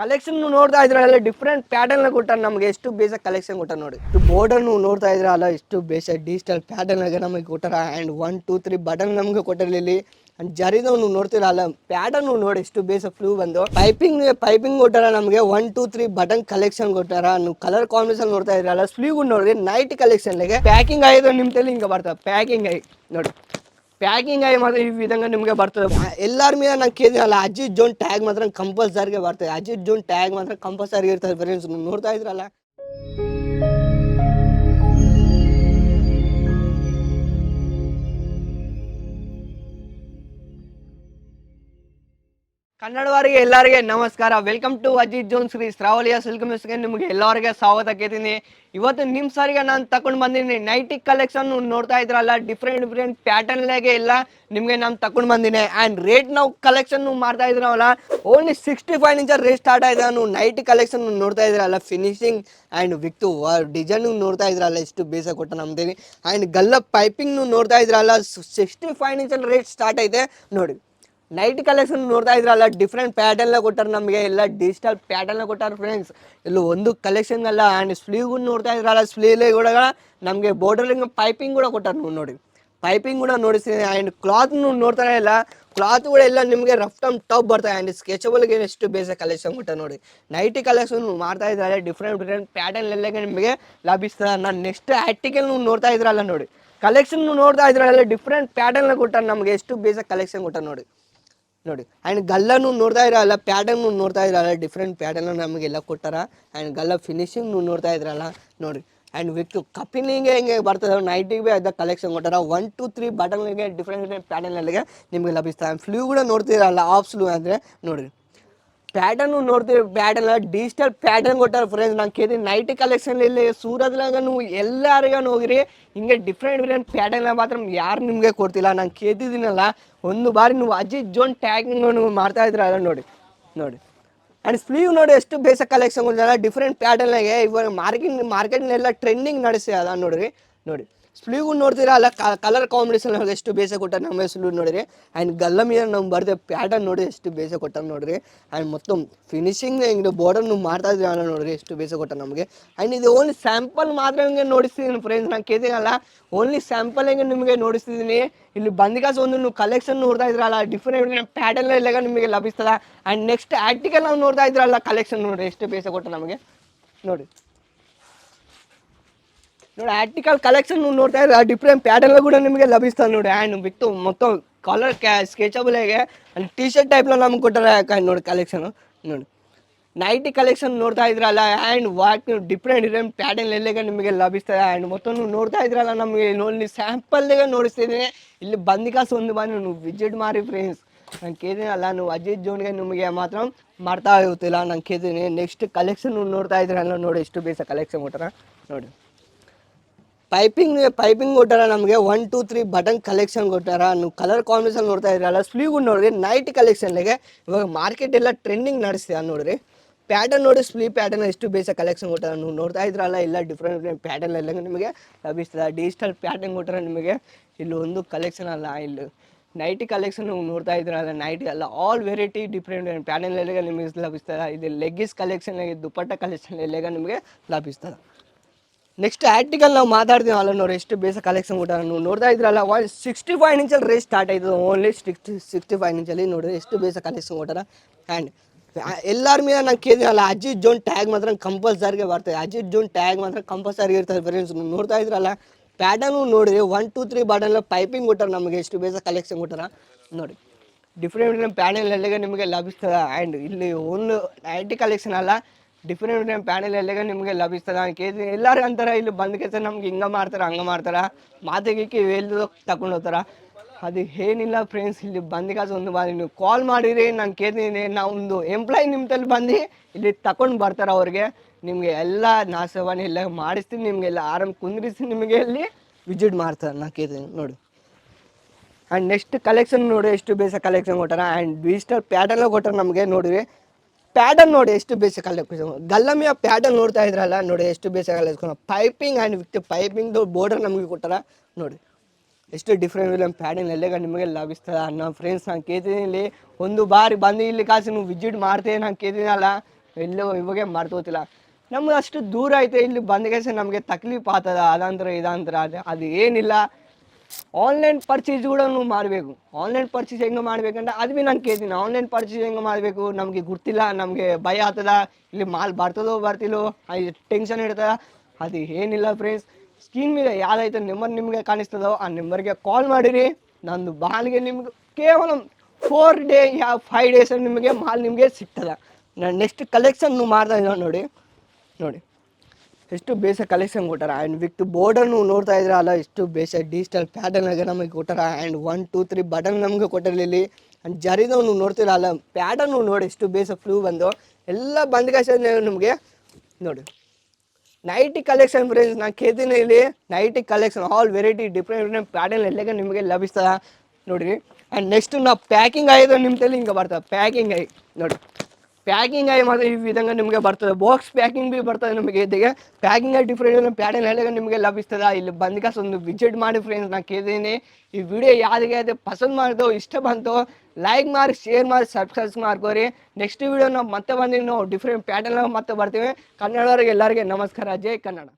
Collection ನೋಡ್ತಾ ಇದ್ರಲ್ಲ different pattern ಕೊಟ್ಟಾರ ನಮ್ಗೆ ಎಷ್ಟು ಬೇಸ ಕಲೆಕ್ಷನ್ ಕೊಟ್ಟ ನೋಡಿ. ಬೋರ್ಡರ್ ನೋಡ್ತಾ ಅಲ್ಲ ಎಷ್ಟು ಬೇಸ ಡಿಜಿಟಲ್ ಪ್ಯಾಟರ್ನ್ ಆಗ ನಮಗೆ ಕೊಟ್ಟಾರ. And one two three button ನಮ್ಗೆ ಕೊಟ್ಟಿರಲಿಲ್ಲ ಆ್ಯಂಡ್ ಜರಿದವ್ ನೋಡ್ತಿರಲ್ಲ ಪ್ಯಾಟರ್ನ್ ನೋಡಿ ಎಷ್ಟು ಬೇಸ ಫ್ಲೂ ಬಂದು. ಪೈಪಿಂಗ್ ಪೈಪಿಂಗ್ ಕೊಟ್ಟಾರ ನಮಗೆ one two three button collection ಕೊಟ್ಟಾರ. ನೀವು ಕಲರ್ ಕಾಂಬಿನೇಷನ್ ನೋಡ್ತಾ ಇದ್ರಲ್ಲ ಸ್ಲೀವ್ ನೋಡ್ರಿ ನೈಟ್ ಕಲೆಕ್ಷನ್ಗೆ ಪ್ಯಾಕಿಂಗ್ ಆಗಿದೆ ನಿಮ್ಮ ತಲೆ, ಹಿಂಗೆ ಬರ್ತದೆ ಪ್ಯಾಕಿಂಗ್ ಆಗಿ, ನೋಡಿ. ಪ್ಯಾಕಿಂಗ್ ಆಗಿ ಮಾತ್ರ ಈ ವಿಧಂಗ ನಿಮಗೆ ಬರ್ತದೆ. ಎಲ್ಲರ ಮೇಲೆ ನಾನು ಕೇಳಿದ್ರಲ್ಲ ಅಜಿತ್ ಜೋನ್ ಟ್ಯಾಗ್ ಮಾತ್ರ ಕಂಪಲ್ಸರಿಗೆ ಬರ್ತದೆ. ಅಜಿತ್ ಜೋನ್ ಟ್ಯಾಗ್ ಮಾತ್ರ ಕಂಪಲ್ಸರಿ ಇರ್ತದೆ ಫ್ರೆಂಡ್ಸ್ ನೋಡ್ತಾ ಇದ್ರಲ್ಲ? ಕನ್ನಡವರಿಗೆ ಎಲ್ಲರಿಗೆ ನಮಸ್ಕಾರ. Welcome to Ajith zone Shri ಶ್ರಾವಳಿಯ silk ಮಿಸ್ಗೆ ನಿಮಗೆ ಎಲ್ಲರಿಗೆ ಸ್ವಾಗತ ಕೇಳ್ತೀನಿ. ಇವತ್ತು ನಿಮ್ಮ ಸಾರಿಗೆ ನಾನು ತಗೊಂಡು ಬಂದಿನಿ. ನೈಟಿ ಕಲೆಕ್ಷನ್ ನೋಡ್ತಾ ಇದ್ರಲ್ಲ ಡಿಫ್ರೆಂಟ್ ಡಿಫ್ರೆಂಟ್ ಪ್ಯಾಟರ್ನ್ಲಾಗೆ ಎಲ್ಲ ನಿಮಗೆ ನಾನು ತಗೊಂಡು ಬಂದಿನಿ. ಆ್ಯಂಡ್ ರೇಟ್ ನಾವು ಕಲೆಕ್ಷನ್ ಮಾಡ್ತಾ ಇದ್ರಲ್ಲ only sixty five inch rate start ಆಗಿದೆ ನಾನು ನೈಟಿ ಕಲೆಕ್ಷನ್ ನೋಡ್ತಾ ಇದ್ರಲ್ಲ ಫಿನಿಶಿಂಗ್ ಆ್ಯಂಡ್ ವಿಕ್ತು ಡಿಸೈನ್ ನೋಡ್ತಾ ಇದ್ರಲ್ಲ, ಎಷ್ಟು ಬೇಸ ಕೊಟ್ಟ ನಮ್ದೇನಿ ಆ್ಯಂಡ್ ಗಲ್ಲ ಪೈಪಿಂಗ್ ನೋಡ್ತಾ ಇದ್ರಲ್ಲ ಸಿಕ್ಸ್ಟಿ ಫೈವ್ ಇಂಚಲ್ಲಿ ರೇಟ್ ಸ್ಟಾರ್ಟ್ ಐತೆ. ನೋಡಿ. ನೈಟ್ ಕಲೆಕ್ಷನ್ ನೋಡ್ತಾ ಇದ್ರಲ್ಲ ಡಿಫ್ರೆಂಟ್ ಪ್ಯಾಟರ್ನ್ ಕೊಟ್ಟಾರ ನಮಗೆ, ಎಲ್ಲ ಡಿಜಿಟಲ್ ಪ್ಯಾಟರ್ನ್ ಕೊಟ್ಟಾರ ಫ್ರೆಂಡ್ಸ್ ಇಲ್ಲಿ ಒಂದು ಕಲೆಕ್ಷನ್ ಅಲ್ಲ ಆ್ಯಂಡ್ ಸ್ಲೀವ್ ನೋಡ್ತಾ ಇದ್ರಲ್ಲ ಸ್ಲೀವ್ ಕೂಡ ನಮಗೆ ಬೋರ್ಡರಿಂಗ್ ಪೈಪಿಂಗ್ ಕೂಡ ಕೊಟ್ಟಾರ ನೋಡಿ ನೋಡಿ. ಪೈಪಿಂಗ್ ಕೂಡ ನೋಡಿಸ್ತೀನಿ ಆ್ಯಂಡ್ ಕ್ಲಾತ್ ನೋಡ್ತಾನೆ ಇಲ್ಲ. ಕ್ಲಾತ್ ಕೂಡ ಎಲ್ಲ ನಿಮಗೆ ರಫ್ ಟಮ್ ಟಾಪ್ ಬರ್ತದೆ ಆ್ಯಂಡ್ ಸ್ಕೆಚಬಲ್ಗೆ ಎಷ್ಟು ಬೇಸ ಕಲೆಕ್ಷನ್ ಕೊಟ್ಟ ನೋಡಿ. ನೈಟಿ ಕಲೆಕ್ಷನ್ ಮಾಡ್ತಾ ಇದ್ದಾರೆ ಡಿಫ್ರೆಂಟ್ ಡಿಫ್ರೆಂಟ್ ಪ್ಯಾಟರ್ನ್ ಎಲ್ಲ ನಿಮಗೆ ಲಭಿಸ್ತದೆ ನಾನು ನೆಕ್ಸ್ಟ್ ಆರ್ಟಿಕಲ್ ನೋಡ್ತಾ ಇದ್ರಲ್ಲ ನೋಡಿ. ಕಲೆಕ್ಷನ್ ನೋಡ್ತಾ ಇದ್ರಲ್ಲ ಡಿಫ್ರೆಂಟ್ ಪ್ಯಾಟರ್ನ್ ಕೊಟ್ಟಾರೆ ನಮಗೆ ಎಷ್ಟು ಬೇಸ ಕಲೆಕ್ಷನ್ ಕೊಟ್ಟ ನೋಡಿ. ನೋಡಿ ಆ್ಯಂಡ್ ಗಲ್ಲನು ನೋಡ್ತಾ ಇರಲ್ಲ ಪ್ಯಾಟರ್ನ್ ನೋಡ್ತಾ ಇರಲ್ಲ ಡಿಫ್ರೆಂಟ್ ಪ್ಯಾಟರ್ನ್ ನಮಗೆಲ್ಲ ಕೊಟ್ಟಾರ. ಆ್ಯಂಡ್ ಗಲ್ಲ ಫಿನಿಶಿಂಗ್ ನೋಡ್ತಾ ಇದ್ರಲ್ಲ, ನೋಡಿ. ಆ್ಯಂಡ್ ವಿತ್ ಕಪ್ಪಿನಿಂಗ್ ಹೆಂಗೆ ಬರ್ತದೆ ನೈಟಿಗೆ ಅದ ಕಲೆಕ್ಷನ್ ಕೊಟ್ಟಾರ. ಒನ್ ಟು ತ್ರೀ ಬಟನ್ಗೆ ಡಿಫ್ರೆಂಟ್ ಡಿಫ್ರೆಂಟ್ ಪ್ಯಾಟರ್ನಲ್ಲಿಗೆ ನಿಮಗೆ ಲಭಿಸ್ತಾ. ಫ್ಲೂ ಕೂಡ ನೋಡ್ತಿರಲ್ಲ ಆಫ್ ಸ್ಲೂ ಅಂದರೆ, ನೋಡಿ. ಪ್ಯಾಟರ್ನು ನೋಡ್ತೀವಿ ಪ್ಯಾಟರ್ನ್ ಡಿಜಿಟಲ್ ಪ್ಯಾಟರ್ನ್ ಕೊಟ್ಟಾರ ಫ್ರೆಂಡ್ಸ್ ನಾನು ಕೇಳಿ ನೈಟ್ ಕಲೆಕ್ಷನ್ ಇಲ್ಲಿ ನೀವು ಎಲ್ಲರಿಗೂ ಹೋಗಿರಿ. ಹಿಂಗೆ ಡಿಫ್ರೆಂಟ್ ಡಿಫ್ರೆಂಟ್ ಪ್ಯಾಟರ್ನ್ ಮಾತ್ರ ಯಾರು ನಿಮಗೆ ಕೊಡ್ತಿಲ್ಲ. ನಾನು ಕೇಳ್ತಿದ್ದೀನಲ್ಲ, ಒಂದು ಬಾರಿ ನೀವು ಅಜಿತ್ ಜೋನ್ ಟ್ಯಾಗಿಂಗ್ ಮಾಡ್ತಾ ಇದ್ರಲ್ಲ ನೋಡಿ ನೋಡಿ. ಆ್ಯಂಡ್ ಸ್ಲೀವ್ ನೋಡಿ ಎಷ್ಟು ಬೇಸ ಕಲೆಕ್ಷನ್ ಡಿಫ್ರೆಂಟ್ ಪ್ಯಾಟರ್ನಾಗೆ ಇವಾಗ ಮಾರ್ಕೆಟ್ ಮಾರ್ಕೆಟ್ನೆಲ್ಲ ಟ್ರೆಂಡಿಂಗ್ ನಡೆಸಿ ಅದ ನೋಡಿರಿ, ನೋಡಿ. ಸ್ಲೀವ್ ನೋಡ್ತೀರಾ? ಅಲ್ಲ ಕಲರ್ ಕಾಂಬಿನೇಷನ್ ಎಷ್ಟು ಬೇಸ ಕೊಟ್ಟಾರೆ ನಮ್ಮ ಸ್ಲೀವ್ ನೋಡಿರಿ? ಆ್ಯಂಡ್ ಗಲ್ಲ ಮೇಲೆ ನಮ್ಮ ಬರ್ದೆ ಪ್ಯಾಟರ್ನ್ ನೋಡಿ ಎಷ್ಟು ಬೇಸ ಕೊಟ್ಟಾರೆ ನೋಡಿರಿ? ಆ್ಯಂಡ್ ಮೊತ್ತ ಫಿನಿಶಿಂಗ್ ಹಿಂಗೆ ಬಾರ್ಡರ್ ನೀವು ಮಾಡ್ತಾ ಇದ್ದೀವಿ ಅಲ್ಲ ನೋಡಿರಿ, ಎಷ್ಟು ಬೇಸ ಕೊಟ್ಟ ನಮಗೆ. ಆ್ಯಂಡ್ ಇದು ಓನ್ಲಿ ಸ್ಯಾಂಪಲ್ ಮಾತ್ರ ಹಿಂಗೆ ನೋಡಿಸ್ತಿದ್ದೀನಿ ಫ್ರೆಂಡ್ಸ್ ನಾನು ಕೇಳ್ತೀನಲ್ಲ? ಓನ್ಲಿ ಸ್ಯಾಂಪಲ್ ಹಿಂಗೆ ನಿಮಗೆ ನೋಡಿಸ್ತಿದ್ದೀನಿ. ಇಲ್ಲಿ ಬಂದಿಗಾಸ್ ಒಂದು ನೀವು ಕಲೆಕ್ಷನ್ ನೋಡ್ತಾ ಇದ್ರಲ್ಲ ಡಿಫ್ರೆಂಟ್ ಪ್ಯಾಟರ್ನ್ ಎಲ್ಲ ನಿಮಗೆ ಲಭಿಸ್ತದ. ಆ್ಯಂಡ್ ನೆಕ್ಸ್ಟ್ ಆರ್ಟಿಕಲ್ ನಾವು ನೋಡ್ತಾ ಇದ್ರಲ್ಲ ಕಲೆಕ್ಷನ್ ನೋಡ್ರಿ, ಎಷ್ಟು ಬೇಸ ಕೊಟ್ಟ ನಮಗೆ? ನೋಡಿ ನೋಡಿ ಆರ್ಟಿಕಲ್ ಕಲೆಕ್ಷನ್ ನೋಡ್ತಾ ಇದ್ರೆ ಡಿಫ್ರೆಂಟ್ ಪ್ಯಾಟರ್ನ್ ಕೂಡ ನಿಮಗೆ ಲಭಿಸ್ತದೆ ನೋಡಿ ಆ್ಯಂಡ್ ಬಿತ್ತು ಮೊತ್ತ ಕಲರ್ ಕ್ಯಾ ಸ್ಕೆಚಬಲ್ಗೆ ಅಲ್ಲಿ ಟಿ ಶರ್ಟ್ ಟೈಪ್ಲ ನಮ್ಗೆ ಕೊಟ್ಟಾರೆ ನೋಡಿ ಕಲೆಕ್ಷನು ನೋಡಿ ನೈಟಿ ಕಲೆಕ್ಷನ್ ನೋಡ್ತಾ ಇದ್ರಲ್ಲ and what different different pattern ಎಲ್ಲೇ ನಿಮಗೆ ಲಭಿಸ್ತದೆ ಆ್ಯಂಡ್ ಮತ್ತೊಂದು ನೋಡ್ತಾ ಇದ್ರಲ್ಲ ನಮಗೆ, ನೋಡಿ ಸ್ಯಾಂಪಲ್ಗೆ ನೋಡಿಸ್ತಿದ್ದೀನಿ ಇಲ್ಲಿ ಬಂದಿಕಾಸು ಒಂದು ಬಂದು ನೀವು ವಿಜಿಟ್ ಮಾಡಿ ಫ್ರೆಂಡ್ಸ್ ನಾನು ಕೇಳಿದ್ದೀನಲ್ಲ ನೀವು ಅಜಿತ್ ಜೋನ್ಗೆ ನಿಮಗೆ ಮಾತ್ರ ಮಾಡ್ತಾ ಇರ್ತಿಲ್ಲ ನಾನು ಕೇಳಿದೀನಿ ನೆಕ್ಸ್ಟ್ ಕಲೆಕ್ಷನ್ ನೋಡ್ತಾ ಇದ್ರಲ್ಲ ನೋಡಿ, ಎಷ್ಟು ಬೇಸ ಕಲೆಕ್ಷನ್ ಕೊಟ್ಟಾರ. ನೋಡಿ. ಪೈಪಿಂಗ್ ಪೈಪಿಂಗ್ ಕೊಟ್ಟಾರ ನಮಗೆ one two three button collection ಕೊಟ್ಟಾರ. ನೀವು ಕಲರ್ ಕಾಂಬಿನೇಷನ್ ನೋಡ್ತಾ ಇದ್ರಲ್ಲ ಸ್ಲೀವ್ ನೋಡ್ರಿ ನೈಟ್ ಕಲೆಕ್ಷನ್ಗೆ ಇವಾಗ ಮಾರ್ಕೆಟ್ ಎಲ್ಲ ಟ್ರೆಂಡಿಂಗ್ ನಡೆಸ್ತೀರ ನೋಡ್ರಿ. ಪ್ಯಾಟರ್ನ್ ನೋಡಿ ಸ್ಲೀವ್ ಪ್ಯಾಟರ್ನ್ ಎಷ್ಟು ಬೇಸ ಕಲೆಕ್ಷನ್ ಕೊಟ್ಟಾರ. ನೀವು ನೋಡ್ತಾ ಇದ್ರಲ್ಲ ಎಲ್ಲ ಡಿಫ್ರೆಂಟ್ ಡಿಫ್ರೆಂಟ್ ಪ್ಯಾಟರ್ನ್ ಎಲ್ಲ ನಿಮಗೆ ಲಭಿಸ್ತದೆ. ಡಿಜಿಟಲ್ ಪ್ಯಾಟರ್ನ್ ಕೊಟ್ಟರೆ ನಿಮಗೆ ಇಲ್ಲಿ ಒಂದು ಕಲೆಕ್ಷನ್ ಅಲ್ಲ, ಇಲ್ಲಿ ನೈಟಿ ಕಲೆಕ್ಷನ್ ನೀವು ನೋಡ್ತಾ ಇದ್ರಲ್ಲ ನೈಟಿ ಅಲ್ಲ ಆಲ್ ವೆರೈಟಿ ಡಿಫ್ರೆಂಟ್ ಪ್ಯಾಟರ್ನ್ ಎಲ್ಲ ನಿಮಗೆ ಲಭಿಸ್ತದೆ. ಇದು ಲೆಗ್ಗಿಸ್ ಕಲೆಕ್ಷನ್ ದುಪ್ಪಟ್ಟ ಕಲೆಕ್ಷನ್ ಎಲ್ಲ ನಿಮಗೆ ಲಭಿಸ್ತದೆ. ನೆಕ್ಸ್ಟ್ ಆರ್ಟಿಕಲ್ ನಾವು ಮಾತಾಡ್ತೀವಿ ಅಲ್ಲ ನೋಡಿ ಎಷ್ಟು ಬೇಸ ಕಲೆಕ್ಷನ್ ಕೂಡ ನೀವು ನೋಡ್ತಾ ಇದ್ರಲ್ಲ ಒನ್ ಸಿಕ್ಸ್ಟಿ ಫೈವ್ ಇಂಚಲ್ಲಿ ರೇಸ್ ಸ್ಟಾರ್ಟ್ ಆಯ್ತದೆ ಓನ್ಲಿ ಸಿಕ್ಸ್ಟಿ ಸಿಕ್ಸ್ಟಿ ಫೈವ್ ಇಂಚಲ್ಲಿ ನೋಡಿದ್ರೆ ಎಷ್ಟು ಬೇಸ ಕಲೆಕ್ಷನ್ ಕೊಟ್ಟಾರ ಆ್ಯಂಡ್ ಎಲ್ಲರ ಮೇಲೆ ನಾನು ಕೇಳಿದ್ರಲ್ಲ ಅಜಿತ್ ಜೋನ್ ಟ್ಯಾಗ್ ಮಾತ್ರ ಕಂಪಲ್ಸರಿಗೆ ಬರ್ತದೆ, ಅಜಿತ್ ಜೋನ್ ಟ್ಯಾಗ್ ಮಾತ್ರ ಕಂಪಲ್ಸರಿ ಇರ್ತದೆ ಫ್ರೆಂಡ್ಸ್ ನೋಡ್ತಾ ಇದ್ರಲ್ಲ ಪ್ಯಾಟರ್ನು ನೋಡಿದ್ರೆ one two three bottle piping ಕೊಟ್ಟಾರ ನಮಗೆ ಎಷ್ಟು ಬೇಸ ಕಲೆಕ್ಷನ್ ಕೊಟ್ಟಾರ ನೋಡಿ ಡಿಫ್ರೆಂಟ್ ಡಿಫ್ರೆಂಟ್ ಎಲ್ಲ ನಿಮಗೆ ಲಭಿಸ್ತದೆ ಆ್ಯಂಡ್ ಇಲ್ಲಿ ಒಂದು ಟಿ ಕಲೆಕ್ಷನ್ ಅಲ್ಲ ಡಿಫ್ರೆಂಟ್ ಡಿಫ್ರೆಂಟ್ ಪ್ಯಾನೆಲ್ ಎಲ್ಲ ನಿಮಗೆ ಲಭಿಸ್ತದೆ? ಕೇಳ್ತೀನಿ. ಎಲ್ಲರೂ ಅಂತಾರೆ, ಇಲ್ಲಿ ಬಂದ ಕೆಲಸ ನಮ್ಗೆ ಹಿಂಗೆ ಮಾಡ್ತಾರೆ, ಹಂಗೆ ಮಾಡ್ತಾರೆ. ಮಾತಿಗೆ ಎಲ್ಲಿ ತಗೊಂಡು ಹೋಗ್ತಾರ. ಅದು ಏನಿಲ್ಲ ಫ್ರೆಂಡ್ಸ್ ಇಲ್ಲಿ ಬಂದಿಗಾಸ ಒಂದು ಬಾರಿ ನೀವು ಕಾಲ್ ಮಾಡಿರಿ, ನಾನು ಕೇಳ್ತೀನಿ. ನಾವು ಒಂದು ಎಂಪ್ಲಾಯ್ ನಿಮ್ಮ ತಲೆ ಬಂದು, ಇಲ್ಲಿ ತಗೊಂಡು ಬರ್ತಾರೆ ಅವ್ರಿಗೆ. ನಿಮಗೆ ಎಲ್ಲ ನಾಶವನ್ನು ಎಲ್ಲ ಮಾಡಿಸ್ತೀನಿ. ನಿಮಗೆಲ್ಲ ಆರಾಮ್ ಕುಂದ್ರಿಸಿ ನಿಮಗೆ ಇಲ್ಲಿ ವಿಸಿಟ್ ಮಾಡ್ತಾರೆ. ನಾನು ಕೇಳ್ತೀನಿ ನೋಡಿ. ಆ್ಯಂಡ್ ನೆಕ್ಸ್ಟ್ ಕಲೆಕ್ಷನ್ ನೋಡಿ, ಎಷ್ಟು ಬೇಸ ಕಲೆಕ್ಷನ್ ಕೊಟ್ಟಾರ? ಆ್ಯಂಡ್ ಡಿಜಿಟಲ್ ಪ್ಯಾಟರ್ನ್ ಕೊಟ್ಟಾರ ನಮಗೆ ನೋಡಿರಿ. ಪ್ಯಾಟರ್ನ್ ನೋಡಿ ಎಷ್ಟು ಬೇಸ ಅಲ್ಲ ಗಲ್ಲಮಿಯ ಪ್ಯಾಡನ್ ನೋಡ್ತಾ ಇದ್ರಲ್ಲ, ನೋಡಿ ಎಷ್ಟು ಬೇಸಿಗೆ ಕಲಿಯಸ್ಕೊಂಡು ಪೈಪಿಂಗ್ ಆ್ಯಂಡ್ ವಿತ್ ಪೈಪಿಂಗ್ದು ಬೋರ್ಡರ್ ನಮಗೆ ಕೊಟ್ಟಾರ, ನೋಡಿ. ಎಷ್ಟು ಡಿಫ್ರೆಂಟ್ ಇಲ್ಲ ಪ್ಯಾಡನ್ ಎಲ್ಲ ನಿಮಗೆ ಲಭಿಸ್ತದ ನಮ್ಮ ಫ್ರೆಂಡ್ಸ್ ನಾನು ಕೇಳ್ತೀನಿ ಇಲ್ಲಿ. ಒಂದು ಬಾರಿ ಬಂದು ಇಲ್ಲಿ ಕಾಸು ನೀವು ವಿಸಿಟ್ ಮಾಡ್ತೀನಿ ನಾನು ಕೇಳ್ತೀನಲ್ಲ ಎಲ್ಲೋ ಇವಾಗೆ ಮರ್ತೋತಿಲ್ಲ. ನಮ್ಗೆ ಅಷ್ಟು ದೂರ ಐತೆ, ಇಲ್ಲಿ ಬಂದ ಕೆಲಸ ನಮಗೆ ತಕ್ಲೀಫ್ ಆಗ್ತದ, ಅದಂತರ ಇದಂತರ, ಅದು ಅದು ಏನಿಲ್ಲ ಆನ್ಲೈನ್ ಪರ್ಚೇಸ್ ಕೂಡ ಮಾಡಬೇಕು. ಆನ್ಲೈನ್ ಪರ್ಚೇಸ್ ಹೆಂಗೆ ಮಾಡ್ಬೇಕಂದ್ರೆ ಅದು ಭೀ ನಾನು ಕೇಳ್ತೀನಿ. ಆನ್ಲೈನ್ ಪರ್ಚೇಸ್ ಹೆಂಗೆ ಮಾಡಬೇಕು ನಮಗೆ ಗೊತ್ತಿಲ್ಲ ನಮಗೆ ಭಯ ಆಗ್ತದ. ಇಲ್ಲಿ ಮಾಲ್ ಬರ್ತದೋ ಬರ್ತಿಲ್ಲೋ ಅದು ಟೆನ್ಷನ್ ಇಡ್ತದ ಅದು ಏನಿಲ್ಲ ಫ್ರೆಂಡ್ಸ್ ಸ್ಕ್ರೀನ್ ಮೇಲೆ ಯಾವ್ದಾಯ್ತು ನಂಬರ್ ನಿಮಗೆ ಕಾಣಿಸ್ತದೋ ಆ ನಂಬರ್ಗೆ ಕಾಲ್ ಮಾಡಿರಿ. ನಂದು ಮಾಲ್ಗೆ ನಿಮ್ಗೆ ಕೇವಲ ಫೋರ್ ಡೇ ಯಾವ ಫೈವ್ ಡೇಸ್ ನಿಮಗೆ ಮಾಲ್ ನಿಮಗೆ ಸಿಗ್ತದ. ನಾನು ನೆಕ್ಸ್ಟ್ ಕಲೆಕ್ಷನ್ ಮಾಡ್ತಾ ಇದ್ದಾವೆ ನೋಡಿ. ನೋಡಿ. ಎಷ್ಟು ಬೇಸ ಕಲೆಕ್ಷನ್ ಕೊಟ್ಟಾರ? ಆ್ಯಂಡ್ ವಿತ್ ಬೋರ್ಡನ್ನು ನೋಡ್ತಾ ಇದ್ರೆ ಅಲ್ಲ ಎಷ್ಟು ಬೇಸ ಡಿಜಿಟಲ್ ಪ್ಯಾಟರ್ನಾಗ ನಮಗೆ ಕೊಟ್ಟಾರ? And one two three button ನಮಗೆ ಕೊಟ್ಟಿರಲಿಲ್ಲ. ಆ್ಯಂಡ್ ಜರಿದವನು ನೋಡ್ತೀರ ಅಲ್ಲ ಪ್ಯಾಟರ್ನು ನೋಡಿ ಎಷ್ಟು ಬೇಸ ಫ್ಲೂ ಬಂದು, ಎಲ್ಲ ಬಂದ ನಿಮಗೆ ನೋಡಿ. ನೈಟಿ ಕಲೆಕ್ಷನ್ ಫ್ರೆಂಡ್ಸ್ ನಾನು ಕೇಳ್ತೀನಿ ಇಲ್ಲಿ. Nightie collection all variety different different pattern ಎಲ್ಲ ನಿಮಗೆ ಲಭಿಸ್ತದ. ನೋಡಿರಿ ಆ್ಯಂಡ್ ನೆಕ್ಸ್ಟ್ ನಾವು ಪ್ಯಾಕಿಂಗ್ ಆಗಿದೆ ನಿಮ್ಮ ತಲೆ ಹಿಂಗೆ ಬರ್ತದೆ. ಪ್ಯಾಕಿಂಗ್ ಆಗಿ ನೋಡಿ. ಪ್ಯಾಕಿಂಗ್ ಆಗಿ ಮಾತ್ರ ಈ ವಿಧಂಗ ನಿಮಗೆ ಬರ್ತದೆ. ಬಾಕ್ಸ್ ಪ್ಯಾಕಿಂಗ್ ಬಿ ಬರ್ತದೆ ನಿಮಗೆ ಇದಕ್ಕೆ ಪ್ಯಾಕಿಂಗ್ ಆಗಿ ಡಿಫ್ರೆಂಟ್ ಪ್ಯಾಟರ್ನ್ ಎಲ್ಲ ನಿಮಗೆ ಲಭಿಸ್ತದೆ. ಇಲ್ಲಿ ಬಂದ್ಕಾಸ್ ಒಂದು ವಿಜಿಟ್ ಮಾಡಿ ಫ್ರೆಂಡ್ಸ್ ನಾನು ಕೇಳಿದ್ದೀನಿ ಈ ವಿಡಿಯೋ ಯಾರಿಗೆ ಅದು ಪಸಂದ್ ಮಾಡಿದೋ, ಇಷ್ಟ ಬಂತು ಲೈಕ್ ಮಾಡಿ ಶೇರ್ ಮಾಡಿ ಸಬ್ಸ್ಕ್ರೈಬ್ ಮಾಡ್ಕೋರಿ. ನೆಕ್ಸ್ಟ್ ವಿಡಿಯೋ ನಾವು ಮತ್ತೆ ಬಂದಿದ್ದು ನಾವು. ಡಿಫ್ರೆಂಟ್ ಪ್ಯಾಟರ್ನ್ ಮತ್ತೆ ಬರ್ತೀವಿ. ಕನ್ನಡವರಿಗೆ ಎಲ್ಲರಿಗೆ ನಮಸ್ಕಾರ. ಜೈ ಕನ್ನಡ.